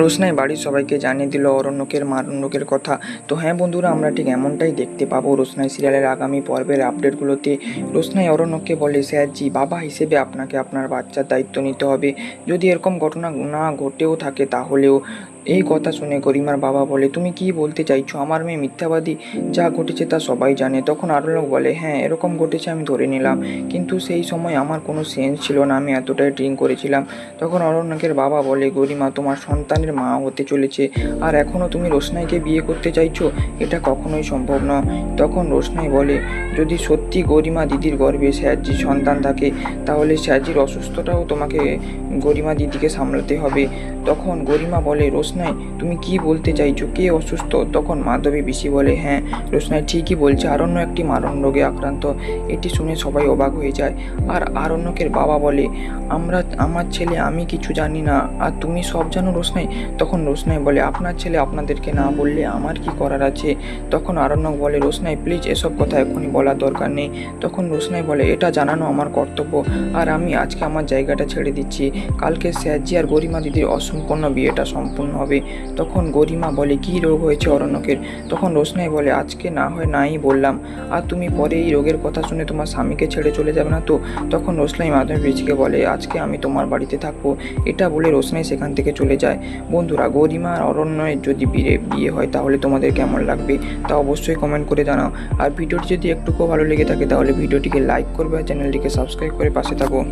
রোশনাই বাড়ির সবাইকে জানিয়ে দিল, অরণ্যকের মারণ্যকের কথা। তো হ্যাঁ বন্ধুরা, আমরা ঠিক এমনটাই দেখতে পাবো রোশনাই সিরিয়ালের আগামী পর্বের আপডেটগুলোতে। রোশনাই অরণ্যকে বলে, স্যার জি, বাবা হিসেবে আপনাকে আপনার বাচ্চার দায়িত্ব নিতে হবে। যদি এরকম ঘটনা না ঘটেও থাকে তাহলেও এই কথা শুনে গরিমার বাবা বলে, তুমি কি বলতে চাইছো? আমার মেয়ে মিথ্যাবাদী, যা ঘটেছে তা সবাই জানে। তখন আরও লোক বলে হ্যাঁ এরকম ঘটেছে আমি ধরে নিলাম, কিন্তু সেই সময় আমার কোনো সেন্স ছিল না, আমি এতটাই ড্রিঙ্ক করেছিলাম। তখন অরণ্যকের বাবা বলে, গরিমা, তোমার সন্তানের মা হতে চলেছে, আর এখনও তুমি রোশনাইকে বিয়ে করতে চাইছো? এটা কখনোই সম্ভব নয়। তখন রোশনাই বলে, যদি সত্যি গরিমা দিদির গর্ভে স্যারজির সন্তান থাকে, তাহলে স্যারজির অসুস্থতাও তোমাকে গরিমা দিদিকে সামলাতে হবে। তখন গরিমা বলে, রোশনাই তুমি কি বলতে চাইছো? কে অসুস্থ? তখন মাধবী বিশি বলে হ্যাঁ রোশনাই ঠিকই বলছে, আরণ্য একটি মারণ রোগে আক্রান্ত। এটি শুনে সবাই অবাক হয়ে যায়। আর আরণ্যকের বাবা বলে, আমরা, আমার ছেলে, আমি কিছু জানি না। আর তুমি সব জানো রোশনাই? তখন রোশনাই বলে, আপনার ছেলে আপনাদেরকে না বললে আমার কি করার আছে? তখন আরণ্যক বলে, রোশনাই প্লিজ এসব কথা এখনই বলার দরকার নেই। তখন রোশনাই বলে, এটা জানানো আমার কর্তব্য। আর আমি আজকে আমার জায়গাটা ছেড়ে দিচ্ছি। কালকে স্যারজি আর গরিমা দিদির অসম্পূর্ণ বিয়েটা সম্পূর্ণ হবে। তখন গরিমা বলে, কী রোগ হয়েছে অরণ্যকের? তখন রোশনাই বলে, আজকে না হয় নাই বললাম। আর তুমি পরে এই রোগের কথা শুনে তোমার স্বামীকে ছেড়ে চলে যাবে না তো? তখন রোশনাই মাধবী বেচিকে বলে, আজকে আমি তোমার বাড়িতে থাকব। এটা বলে রোশনাই সেখান থেকে চলে যায়। বন্ধুরা, গরিমা আর অরণ্যের যদি বিয়ে বিয়ে হয় তাহলে তোমাদের কেমন লাগবে? তা অবশ্যই কমেন্ট করে জানাও। আর ভিডিওটি যদি একটুকু ভালো লেগে থাকে তাহলে ভিডিওটিকে লাইক করবে আর চ্যানেলটিকে সাবস্ক্রাইব করে পাশে থাকো।